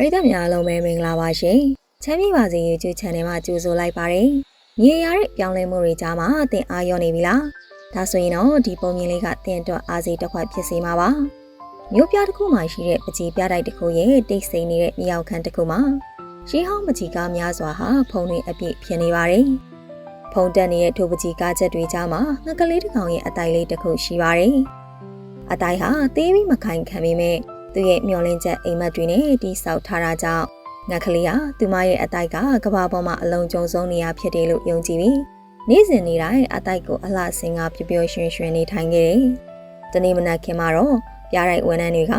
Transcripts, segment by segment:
ပရိသတ်များအားလုံးပဲမင်္ဂလာပါရှင်။ချမ်းမြေပါစေ YouTube Channel မှာကြိုဆိုလိုက်ပါတယ်။မြေရတဲ့ပြောင်းလဲမှုတွေကြားမှာအသင်အားရောနေပြီလား။ဒါဆိုရင်တော့ဒီပုံမြင်လေးကသင်အတွက်အားစီတစ်ခွက်ဖြစ်စေမှာပါ။မြို့ပြတစ်ခုမှာရှိတဲ့ပကြီးပြတိုက်တစ်ခုရဲ့တိတ်ဆိတ်နေတဲ့မြေအောင်ခန်းတစ်ခုမှာရှေးဟောင်းပကြီးကားများစွာဟာဖုံတွေအပြည့်ဖြစ်နေပါတယ်။ဖုံတက်နေတဲ့ထိုပကြီးကားချက်တွေကြားမှာငကလေးတစ်ကောင်ရဲ့အတိုင်လေးတစ်ခုရှိပါတယ်။အတိုင်ဟာသေးပြီးမခိုင်ခံပေမဲ့ သူ့ရဲ့မျောလင်းချက်အိမ်မက်တွေနဲ့တိဆောက်ထားတာကြောင့်ငါကလေးဟာသူမရဲ့အတိုက်ကကဘာပေါ်မှာအလုံးကျုံဆုံးနေရဖြစ်တယ်လို့ယုံကြည်ပြီးနေ့စဉ်နေ့တိုင်းအတိုက်ကိုအလှဆင်ကပျော်ပျော်ရွှင်ရွှင်နေထိုင်ခဲ့တယ်။တနေ့မနက်ခင်းမှာတော့ပြားရိုက်ဝန်ထမ်းတွေက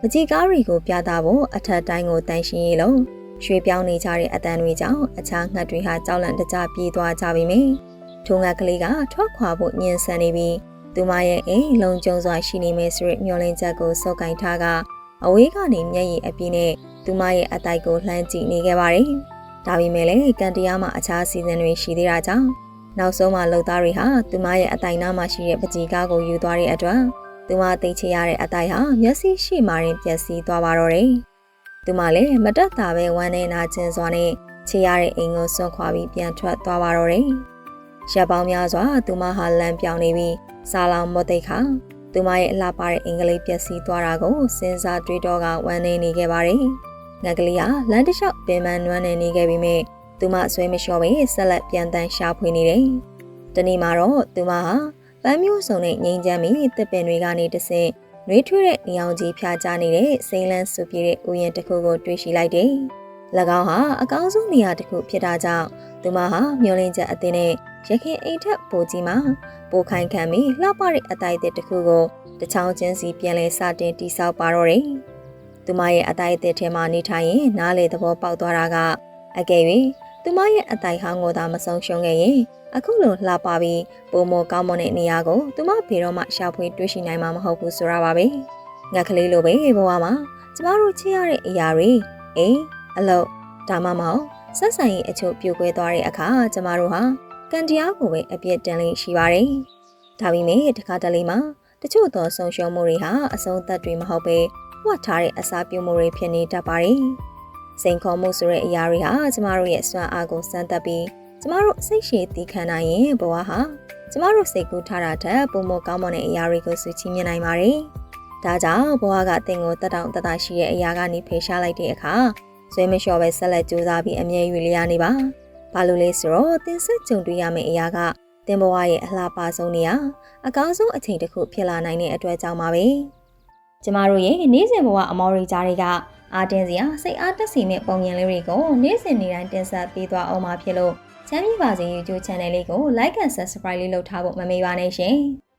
မကြီးကားတွေကိုပြသဖို့အထက်တိုင်းကိုတန်ရှင်းရေးလို့ရွှေပြောင်းနေကြတဲ့အတန်တွေကြောင့်အခြားငှက်တွေဟာကြောက်လန့်တကြပြေးသွားကြပြီမယ်။ထိုငှက်ကလေးကထွက်ခွာဖို့ညှင်းဆန်နေပြီးသူမရဲ့အိမ်လုံကျုံစွာရှိနေမယ်ဆိုရမျောလင်းချက်ကိုစောက်ကင်ထားက အဝေးကနေမျက်ရည်အပြည့်နဲ့သူမရဲ့အတိုက်ကိုလှမ်းကြည့်နေခဲ့ပါတယ်။ဒါပေမဲ့လည်းကန်တရားမှာအခြားစီစဉ်တွေရှိသေးတာကြောင့်နောက်ဆုံးမှလုံသားတွေဟာသူမရဲ့အတိုက်နားမှာရှိတဲ့ပကြီးကားကိုယူသွားတဲ့အတွက်သူမသိချရတဲ့အတိုက်ဟာမျက်စိရှိမှရင်ပျက်စီးသွားပါတော့တယ်။သူမလည်းမတက်တာပဲဝမ်းနေနာခြင်းစွာနဲ့ချေရတဲ့အိမ်ကိုဆွန့်ခွာပြီးပြန်ထွက်သွားပါတော့တယ်။ရပ်ပေါင်းများစွာသူမဟာလမ်းပြောင်းနေပြီးစာလောင်မသိခါ သူမရဲ့အလှပတဲ့အင်္ဂလိပ်ပျက်စီးသွားတာကိုစဉ်းစားတွေးတော့ကဝမ်းနေနေခဲ့ပါတယ်။ငကလေးကလမ်းတစ်လျှောက်ပင်ပန်းနွမ်းနေနေခဲ့ပြီးမြဲသူမဆွဲမလျှော့ပဲဆက်လက်ပြန်တန်းရှာဖွေနေတယ်။တနေ့မှာတော့သူမဟာပန်းမျိုးစုံနဲ့ငိမ့်ချမ်းပြီးတစ်ပင်တွေကနေတဆင့်နှွေးထွေးတဲ့နေအောင်ကြီးဖြာချနေတဲ့စိမ့်လန်းဆူပြေတဲ့ဥယျာဉ်တစ်ခုကိုတွေ့ရှိလိုက်တယ်။၎င်းဟာအကောင်းဆုံးနေရာတစ်ခုဖြစ်တာကြောင့်သူမဟာမျောလင်းချက်အသင်းနဲ့ ရခင်အိမ်ထက်ပိုကြီးမှာပိုခိုင်ခံပြီးလှပတဲ့အတိုက်အသစ်တစ်ခုကိုတချောင်းချင်းစီပြန်လဲစတင်တိဆောက်ပါတော့တယ်။သူမရဲ့အတိုက်အသစ်ထဲမှာနေထိုင်ရင်နားလေသဘောပေါက်သွားတာကအကယ်၍သူမရဲ့အတိုက်ဟောင်းကိုသာမဆုံးရှုံးခဲ့ရင်အခုလိုလှပပြီးပုံမောကောင်းမွန်တဲ့နေရာကိုသူမဖေတော့မှရှာဖွေတွေ့ရှိနိုင်မှာမဟုတ်ဘူးဆိုတာပါပဲ။ငါကလေးလိုပဲဘဝမှာကျမတို့ချစ်ရတဲ့အရာတွေအိမ်အလုပ်ဒါမှမဟုတ်ဆက်ဆံရေးအချို့ပြိုကွဲသွားတဲ့အခါကျမတို့ဟာ ကံတရားကိုပဲအပြစ်တင်လေးရှိပါတယ်။ဒါပေမဲ့တခါတလေမှာတချို့သောဆုံးရှုံးမှုတွေဟာအဆုံးသက်တွေမဟုတ်ပဲဝတ်ထားတဲ့အစာပြုမှုတွေဖြစ်နေတတ်ပါတယ်။စိန်ခေါ်မှုဆိုတဲ့အရာတွေဟာကျမတို့ရဲ့စွမ်းအားကိုစမ်းသပ်ပြီးကျမတို့စိတ်ရှည်တည်ခံနိုင်ရင်ဘဝဟာကျမတို့စိတ်ကူးထားတာထက်ပုံမကောင်းမွန်တဲ့အရာတွေကိုစုချီးမြှင့်နိုင်ပါတယ်။ဒါကြောင့်ဘဝကအသင်ကိုတက်တောင့်တက်တာရှိတဲ့အရာကနေဖေရှားလိုက်တဲ့အခါဆွေးမလျှော်ပဲဆက်လက်ကြိုးစားပြီးအမြဲယူလျားနေပါ။ ဘာလို့လဲဆိုတော့တင်ဆက်ကြုံတွေ့ရမယ့်အရာကတင်ဘဝရဲ့အလှပဆုံးနေရအကောင်းဆုံးအချိန်တစ်ခုဖြစ်လာနိုင်တဲ့အတွက်ကြောင့်ပါပဲကျမတို့ရဲ့နေ့စဉ်ဘဝအမော်ရီကြားတွေကအာတင်စရာစိတ်အားတက်စီမဲ့ပုံပြင်လေးတွေကိုနေ့စဉ်နေ့တိုင်းတင်ဆက်ပေးသွားအောင်မှာဖြစ်လို့ချမ်းမြေပါစေ YouTube Channel လေးကို Like and Subscribe လေးလုပ်ထားဖို့မမေ့ပါနဲ့ရှင်။